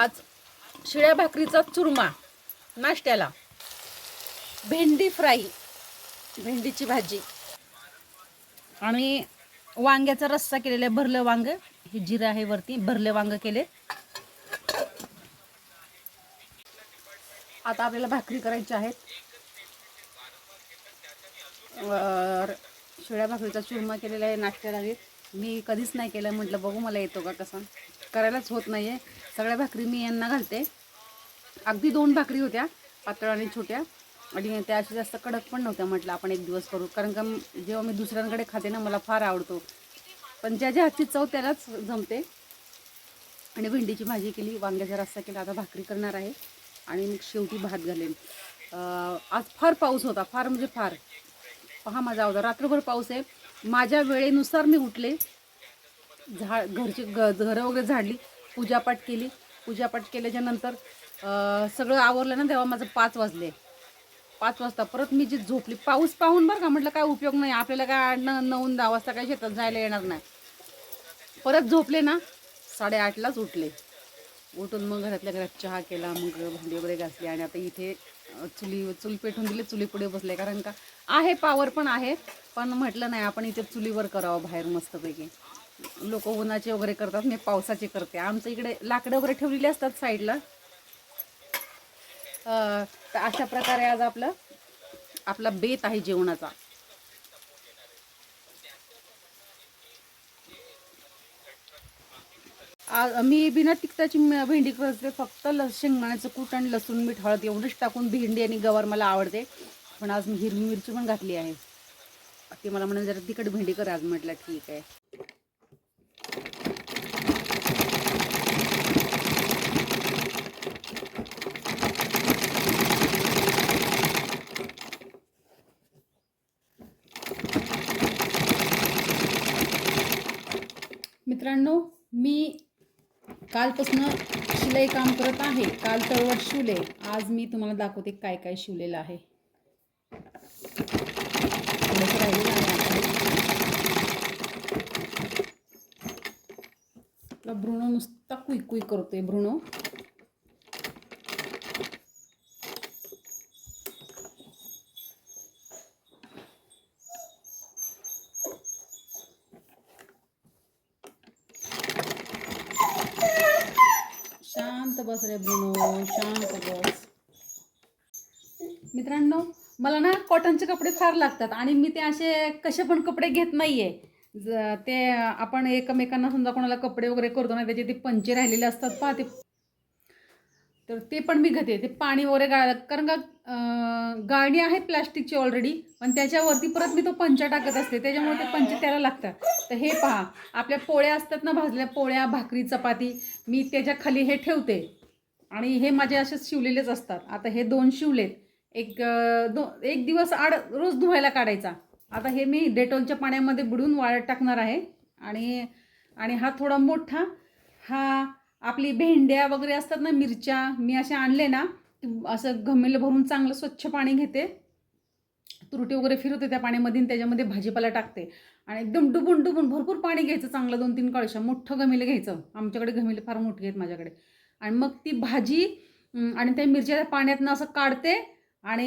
आज शिळ्या भाकरीचा चुरमा नाश्त्याला. भेंडी फ्राय भेंडीची भाजी. आणि वांग्याचा रस्सा केलेला आहे भरलं वांग. हे जिरं आहे वरती भरले वांग केले. आता आपल्याला भाकरी करायची आहेत शिळ्या भाकरीचा चुरमा केलेला आहे नाश्त्याला. मी कधीच नाही केलं म्हटलं बघू मला येतो का कसा. करायलाच होत नाही आहे सगळ्या भाकरी मी यांना घालते. अगदी दोन भाकरी होत्या पातळ आणि छोट्या. आणि त्या अशा जास्त कडक पण नव्हत्या म्हटलं आपण एक दिवस करू. कारण का जेव्हा मी दुसऱ्यांकडे खाते ना मला फार आवडतो. पण ज्या ज्या हातची चव त्यालाच जमते. आणि भेंडीची भाजी केली वांग्याचा रस्सा केला आता भाकरी करणार आहे. आणि मग शेवटी भात घालेन. आज फार पाऊस होता फार म्हणजे फार. पहा माझा होता रात्रभर पाऊस आहे. माझ्या वेळेनुसार मी उठले. झाड घरची ग घरं वगैरे झाडली पूजापाठ केली. पूजापाठ केल्याच्यानंतर सगळं आवरलं ना तेव्हा माझं पाच वाजले. पाच वाजता परत मी जी झोपली पाऊस पाहून बरं का म्हटलं काय उपयोग नाही. आपल्याला काय न नऊ दहा वाजता काय शेतात जायला येणार नाही. परत झोपले ना साडेआठलाच उठले. उठून मग घरातल्या घरात चहा केला मग भांडी वगैरे घासली आणि आता इथे चुली चुली चूल पेटून चुली पुढे बसले. कारण का आहे पावर पण आहे पण म्हटलं नाही आपण इथे चुलीवर करावं बाहेर मस्तपैकी. लोक उन्हाचे वगैरे करतात मी पावसाचे करते. आमच्या इकडे लाकडं वगैरे ठेवलेली असतात साईडला. तर अशा प्रकारे आज आपलं आपला बेत आहे जेवणाचा. मी बिना तिखटाची भेंडी करते फक्त ल शेंगदाण्याचं कूट आणि लसूण मीठ हळद एवढंच टाकून भेंडी आणि गवार मला आवडते. पण आज मी हिरवी मिरची पण घातली आहे. ते मला म्हणून जरा तिखट भेंडी कर. आज म्हटलं ठीक आहे मित्रांनो मी कालपासून शिलाई काम करत आहे. काल तळवट शिवले. आज मी तुम्हाला दाखवते काय काय शिवलेलं आहे. भ्रूण नुसता कुई कुई करतोय भ्रूण. मित्रांनो मला ना कॉटनचे कपडे फार लागतात आणि मी ते असे कसे पण कपडे घेत नाहीये. ज- ते आपण एकमेकांना समजा कोणाला कपडे वगैरे करतो ना त्याचे ते पंचे राहिलेले असतात पहा ते. तर ते पण मी घेते ते पाणी वगैरे गाळ कारण का गाळणी आहे प्लॅस्टिकची ऑलरेडी पण त्याच्यावरती परत मी तो पंचा टाकत असते त्याच्यामुळे ते पंचे त्याला लागतात. तर हे पहा आपल्या पोळ्या असतात ना भाजल्या पोळ्या भाकरी चपाती मी त्याच्याखाली हे ठेवते. आणि हे माझे असे शिवलेलेच असतात. आता हे दोन शिवलेत. एक दो एक दिवस आड रोज धुवायला काढायचा. आता हे मी डेटॉलच्या पाण्यामध्ये बुडून वाळत टाकणार आहे. आणि आणि हा थोडा मोठा हा आपली भेंड्या वगैरे असतात ना मिरच्या मी असे आणले ना की असं घमेलं भरून चांगलं स्वच्छ पाणी घेते. तुरटी वगैरे फिरवते त्या पाण्यामध्ये आणि त्याच्यामध्ये भाजीपाला टाकते. आणि एकदम डुबून डुबून भरपूर पाणी घ्यायचं चांगलं दोन तीन कळशा. मोठं घमेलं घ्यायचं. आमच्याकडे गमेले फार मोठी आहेत माझ्याकडे. आणि मग ती भाजी आणि त्या मिरच्या पाण्यातनं असं काढते आणि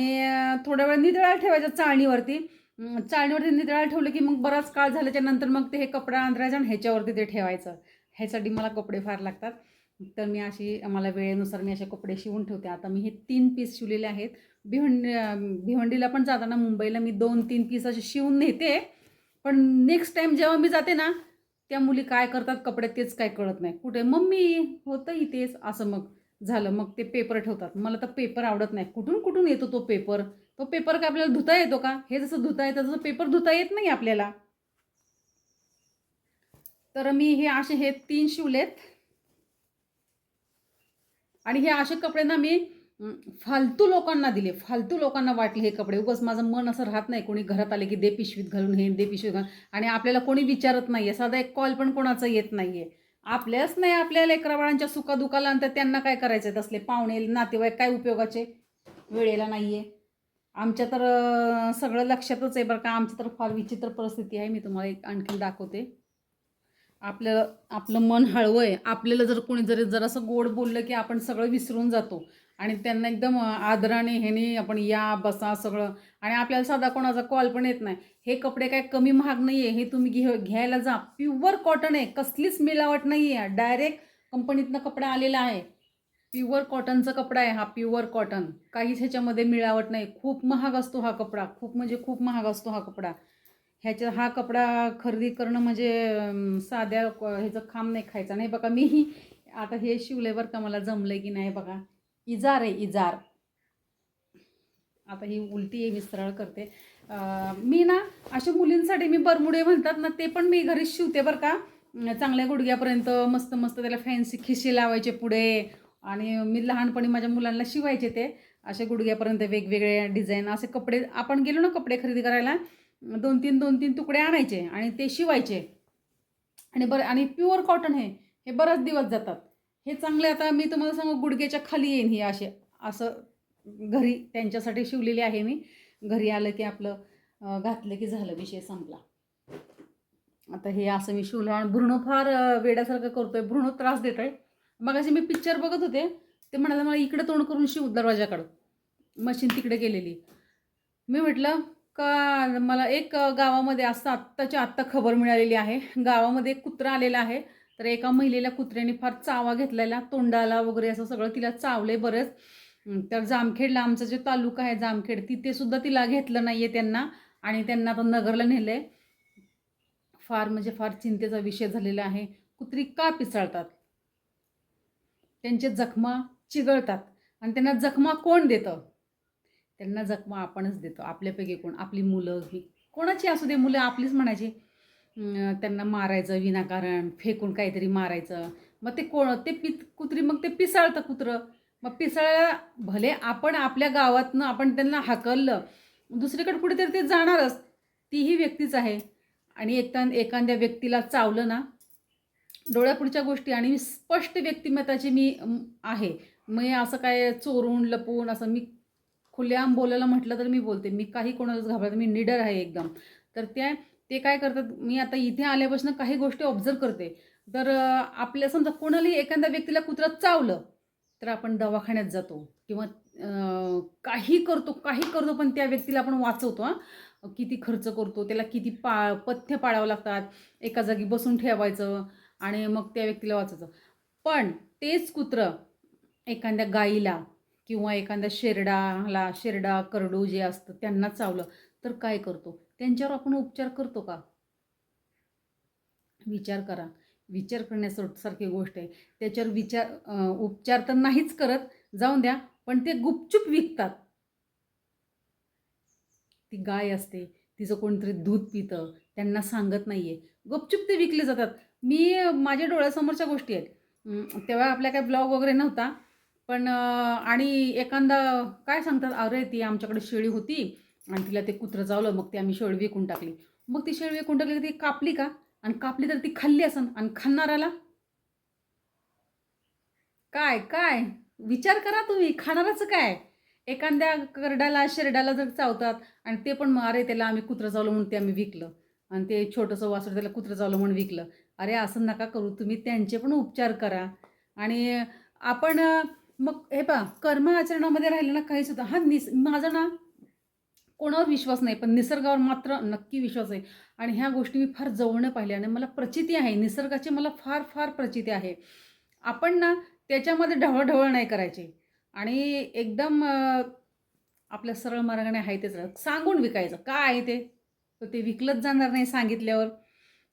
थोड्या वेळ नितळायला ठेवायचं चाळणीवरती. चाळणीवरती नितळायला ठेवलं की मग बराच काळ झाल्याच्यानंतर मग ते हे कपडा आंधरायचं आणि ह्याच्यावरती ते ठेवायचं. ह्यासाठी मला कपडे फार लागतात. तर मी अशी मला वेळेनुसार मी असे कपडे शिवून ठेवते. आता मी हे तीन पीस शिवलेले आहेत. भिवंडी भिवंडीला पण जाताना मुंबईला मी दोन तीन पीस असे शिवून नेते. पण नेक्स्ट टाईम जेव्हा मी जाते ना त्या मुली काय करतात कपडे तेच काय कळत नाही. कुठे मम्मी होतं इथेच असं मग. झालं मग ते पेपर ठेवतात. मला तर पेपर आवडत नाही. कुठून कुठून येतो तो पेपर तो पेपर काय आपल्याला धुता येतो का? हे जसं धुता येतं तसं पेपर धुता येत नाही आपल्याला. तर मी हे असे हे तीन शिवलेत. आणि हे असे कपडे ना मी फालतू लोकांना दिले. फालतू लोकांना वाटले हे कपडे. उगाच माझं मन असं राहत नाही कोणी घरात आले की दे पिशवीत घालून हे दे पिशवीत घालून. आणि आपल्याला कोणी विचारत नाहीये. साधा एक कॉल पण कोणाचा येत नाहीये. आपल्याच नाही आपल्या लेकराबाळांच्या सुखादुखाला आणि त्यांना काय करायचं आहे तसले? पाहुणे नातेवाईक काय उपयोगाचे? वेळेला नाही आहे आमच्या तर सगळं लक्षातच आहे बरं का. आमची तर फार विचित्र परिस्थिती आहे. मी तुम्हाला एक आणखीन दाखवते. आपल्याला आपलं मन हळवं आहे आपल्याला जर कोणी जरी जरासं गोड बोललं की आपण सगळं विसरून जातो. आणि त्यांना एकदम आदराने ह्याने आपण या बसा सगळं आणि आपल्याला साधा कोणाचा कॉल पण येत नाही. हे कपडे काय कमी महाग नाही आहे हे तुम्ही घे घ्यायला जा. प्युअर कॉटन आहे. कसलीच मिलावट नाही आहे डायरेक्ट कंपनीतनं कपडा आलेला आहे. प्युअर कॉटनचा कपडा आहे हा प्युअर कॉटन काहीच ह्याच्यामध्ये मिळावट नाही. खूप महाग असतो हा कपडा. खूप म्हणजे खूप महाग असतो हा कपडा. ह्याच्या हा कपडा खरेदी करणं म्हणजे साध्या ह्याचं खांब नाही खायचा. नाही बघा मी आता हे शिवलंय बरं का मला जमलं की नाही बघा. इजार आहे इजार. आता ही उलटी आहे मी सरळ करते. मी ना अशा मुलींसाठी मी बरमुडे म्हणतात ना ते पण मी घरीच शिवते बरं का. चांगल्या गुडघ्यापर्यंत मस्त मस्त त्याला फॅन्सी खिशी लावायचे पुढे. आणि मी लहानपणी माझ्या मुलांना शिवायचे ते. असे गुडघ्यापर्यंत वेगवेगळे डिझाईन असे कपडे आपण गेलो ना कपडे खरेदी करायला दोन तीन दोन तीन तुकडे आणायचे आणि ते शिवायचे. आणि बरं आणि प्युअर कॉटन हे हे बराच दिवस जातात. हे चांगले आता मी तुम्हाला सांगू गुडघ्याच्या खाली येईन ही असे असं घरी त्यांच्यासाठी शिवलेली आहे मी. घरी आलं की आपलं घातलं की झालं विषय संपला. आता हे असं मी शिवलं आणि भ्रूण फार वेड्यासारखं करतोय. भ्रूण त्रास देत आहे मग असे मी पिक्चर बघत होते. ते म्हणाले मला इकडे तोंड करून शिव दरवाजाकडं मशीन तिकडे गेलेली. मी म्हटलं का मला एक गावामध्ये असं आत्ताच्या आत्ता खबर मिळालेली आहे. गावामध्ये एक कुत्रा आलेला आहे. तर एका महिलेला कुत्र्याने फार चावा घेतलेला तोंडाला वगैरे असं सगळं तिला चावले बरेच बरंच. तर जामखेडला आमचा जे तालुका आहे जामखेड तिथे सुद्धा तिला घेतलं नाही आहे त्यांना. आणि त्यांना आता नगरला नेलं आहे फार म्हणजे फार चिंतेचा विषय झालेला आहे. कुत्री का पिसाळतात? त्यांचे जखमा चिघळतात. आणि त्यांना जखमा कोण देतं? त्यांना जखमा आपणच देतो. आपल्यापैकी कोण? आपली मुलं ही. कोणाची असू दे मुलं आपलीच म्हणायची. त्यांना मारायचं विनाकारण फेकून काहीतरी मारायचं. मग ते कोण? ते पि कुत्री मग ते पिसाळतं कुत्रं. मग पिसाळायला भले आपण आपल्या गावातनं आपण त्यांना हाकललं दुसरीकडे कुठेतरी ते जाणारच. तीही व्यक्तीच आहे. आणि एका एखाद्या व्यक्तीला चावलं ना डोळ्यापुढच्या गोष्टी आणि स्पष्ट व्यक्तिमत्वाची मी आहे. मी असं काय चोरून लपून असं मी खुलेआम बोलायला म्हटलं तर मी बोलते. मी काही कोणालाच घाबरत मी निडर आहे एकदम. तर त्या ते काय करतात मी आता इथे आल्यापासून काही गोष्टी ऑब्झर्व करते. तर आपल्या समजा कोणालाही एखाद्या व्यक्तीला कुत्रा चावलं तर आपण दवाखान्यात जातो किंवा काही करतो काही करतो पण त्या व्यक्तीला आपण वाचवतो हां. किती खर्च करतो त्याला किती पा पथ्य पाळावं लागतात एका जागी बसून ठेवायचं आणि मग त्या व्यक्तीला वाचायचं. पण तेच कुत्रं एखाद्या गाईला किंवा एखाद्या शेरडाला शेरडा करडू जे असतं त्यांना चावलं तर काय करतो? त्यांच्यावर आपण उपचार करतो का? विचार करा. विचार करण्यासारखी गोष्ट आहे. त्याच्यावर विचार उपचार तर नाहीच करत. जाऊन द्या पण ते गुपचूप विकतात. ती गाय असते तिचं कोणतरी दूध पितं त्यांना सांगत नाही आहे गुपचूप ते विकले जातात. मी माझ्या डोळ्यासमोरच्या गोष्टी आहेत. तेव्हा आपल्या काय ब्लॉग वगैरे नव्हता. पण आणि एखादा काय सांगतात अरे ती आमच्याकडे शेळी होती आणि तिला ते कुत्रं चावलं मग ते आम्ही शेळी विकून टाकली. मग ती शेळी विकून टाकली ती कापली का? आणि कापली तर ती खाल्ली असन आणि खाणाराला? काय काय? विचार करा तुम्ही खाणाराचं काय? एखाद्या करडाला शेरड्याला जर चावतात आणि ते पण मारे अरे त्याला आम्ही कुत्रं चावलं म्हणून ते आम्ही विकलं. आणि ते छोटंसं वासर त्याला कुत्रं चावलं म्हणून विकलं. अरे असं नका करू तुम्ही त्यांचे पण उपचार करा. आणि आपण मग हे पा कर्म आचरणामध्ये राहिलं ना काही सुद्धा हा निस माझं ना कोणावर विश्वास नाही पण निसर्गावर मात्र नक्की विश्वास आहे. आणि ह्या गोष्टी मी फार जवळनं पाहिल्या आणि मला प्रचिती आहे निसर्गाची मला फार फार प्रचिती आहे. आपण ना त्याच्यामध्ये ढवळढवळ नाही करायची. आणि एकदम आपल्या सरळ मार्गाने आहे तेच सांगून विकायचं. काय आहे ते? तर ते विकलंच जाणार नाही सांगितल्यावर.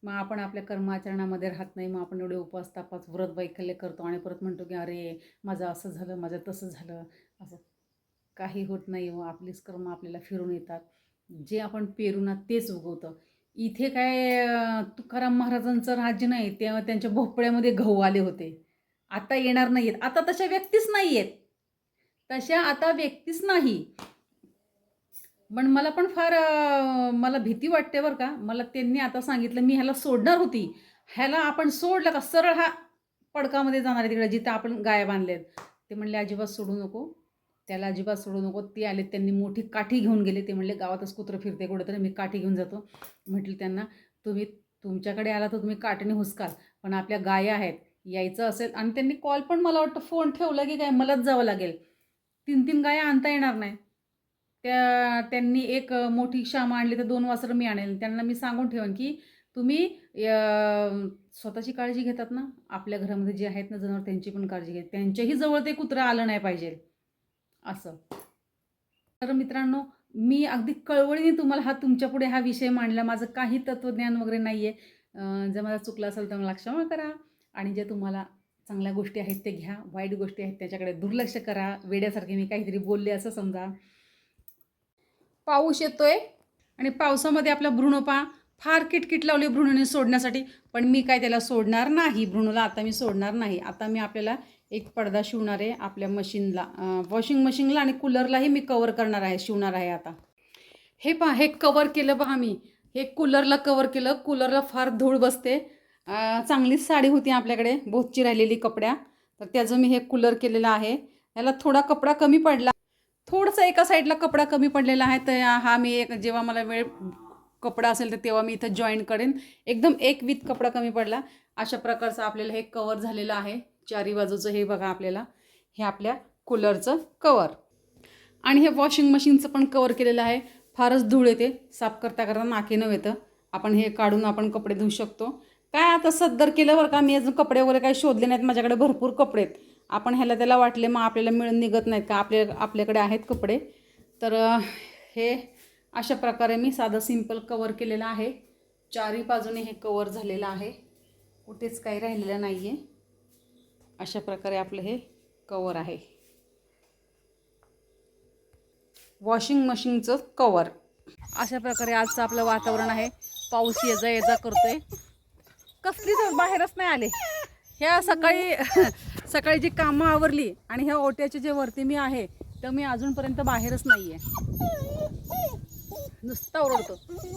मग आपण आपल्या कर्माचरणामध्ये राहत नाही. मग आपण एवढे उपवास तापास व्रत वैकल्य करतो आणि परत म्हणतो की अरे माझं असं झालं माझं तसं झालं. असं. काही होत नाही हो आपलीच कर्म आपल्याला फिरून येतात. जे आपण पेरू ना तेच उगवतं. इथे काय तुकाराम महाराजांचं राज्य नाही तेव्हा त्यांच्या भोपळ्यामध्ये गहू आले होते. आता येणार नाही आहेत आता तशा व्यक्तीच नाही आहेत तशा आता व्यक्तीच नाही. पण मला पण फार मला भीती वाटते बरं का. मला त्यांनी आता सांगितलं मी ह्याला सोडणार होती. ह्याला आपण सोडलं का? सरळ हा पडकामध्ये जाणार आहे तिकडे जिथं आपण गाय बांधलेत. ते म्हणले अजिबात सोडू नको. त्याला अजिबात सोडू नको. ते आले त्यांनी मोठी काठी घेऊन गेले. ते म्हणले गावातच कुत्रं फिरते कुठं तरी मी काठी घेऊन जातो. म्हटलं त्यांना तुम्ही तुमच्याकडे आला तर तुम्ही काठीने हुसकाल पण आपल्या गाया आहेत यायचं असेल. आणि त्यांनी कॉल पण मला वाटतं फोन ठेवला की काय मलाच जावं लागेल. तीन तीन गाया आणता येणार नाही. त्या त्यांनी एक मोठी श्यामा आणली तर दोन वासरं मी आणेल. त्यांना मी सांगून ठेवेन की तुम्ही स्वतःची काळजी घेतात ना? आपल्या घरामध्ये जे आहेत ना जनावर त्यांची पण काळजी घ्या. त्यांच्याही जवळ ते कुत्रं आलं नाही पाहिजे. असं. तर मित्रांनो मी अगदी कळवळीने तुम्हाला हा तुमच्यापुढे हा विषय मांडला. माझं काही तत्त्वज्ञान वगैरे नाही आहे जर मला चुकलं असेल तर मला क्षमा करा आणि जे तुम्हाला चांगल्या गोष्टी आहेत ते घ्या. वाईट गोष्टी आहेत त्याच्याकडे दुर्लक्ष करा. वेड्यासारखे मी काहीतरी बोलले असं समजा. पाऊस येतोय आणि पावसामध्ये आपला भ्रूणोपा फार किटकिट लावली भ्रूणने सोडण्यासाठी. पण मी काय त्याला सोडणार नाही. भ्रूणला आता मी सोडणार नाही. आता मी आपल्याला एक पडदा शिवणार आहे आपल्या मशीनला. वॉशिंग मशीनला आणि कूलरलाही मी कवर करणार आहे शिवणार आहे आता. हे पहा हे कवर केलं पहा मी. हे कूलरला कवर केलं. कूलरला फार धूळ बसते. चांगलीच साडी होती आपल्याकडे बोतची राहिलेली कपड्या. तर त्याचं मी हे कूलर केलेलं आहे. याला थोडा कपडा कमी पडला. थोडंसं एका साईडला कपडा कमी पडलेला आहे. तर हा मी एक जेव्हा मला वेळ कपडा असेल तर तेव्हा मी इथं जॉईन करेन. एकदम एक विथ कपडा कमी पडला. अशा प्रकारचं आपल्याला हे कवर झालेलं आहे. चारी बाजूचं हे बघा आपल्याला. हे आपल्या कूलरचं कवर आणि हे वॉशिंग मशीनचं पण कवर केलेलं आहे. फारच धूळ येते. साफ करता करता नाकेनं येतं. आपण हे काढून आपण कपडे धुवू शकतो. काय आता सद्दर केलं बरं का? मी अजून कपडे वगैरे काही शोधले नाहीत. माझ्याकडे भरपूर कपडे आहेत. आपण ह्याला त्याला वाटले मग आपल्याला मिळून निघत नाहीत का? आपल्या आपल्याकडे आहेत कपडे. तर हे अशा प्रकारे मी साधं सिंपल कवर केलेलं आहे. चारी बाजूने हे कवर झालेलं आहे. कुठेच काही राहिलेलं नाही आहे अशा प्रकारे आपलं हे कवर आहे. वॉशिंग मशीनचं कवर. अशा प्रकारे आजचं आपलं वातावरण आहे. पाऊस ये जा ये जा करतोय. कसलीच बाहेरच नाही आले. ह्या सकाळी सकाळी जी कामं आवरली आणि ह्या ओट्याचे जे वरती मी आहे तर मी अजूनपर्यंत बाहेरच नाही आहे नुसता ओरडतो.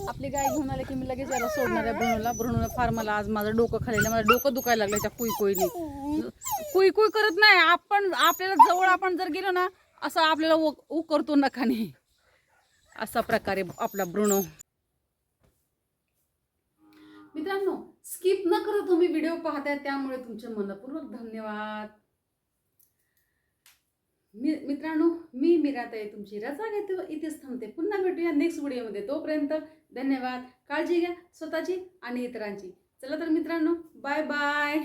आपली गाय घेऊन आले की मी लगेच याला सोडणार आहे. ब्रुणूला ब्रुणूला फार मला आज माझं डोकं खालेलं माझं डोकं दुखायला लागलं त्या कुई कुईने कुई कुई करत नाही. आपण आपल्याला जवळ आपण जर गेलो ना असं आपल्याला उ उ करतो नखाने असा प्रकारे आपला भ्रूण. मित्रांनो स्किप न करत तुम्ही व्हिडिओ पाहताय त्यामुळे तुमचे मनपूर्वक धन्यवाद. मी मित्रांनो मी मिराताई तुमची रजा घेते व इथेच थांबते. पुन्हा भेटूया नेक्स्ट व्हिडिओमध्ये तोपर्यंत धन्यवाद. काळजी घ्या स्वतःची आणि इतरांची. चला तर मित्रांनो बाय बाय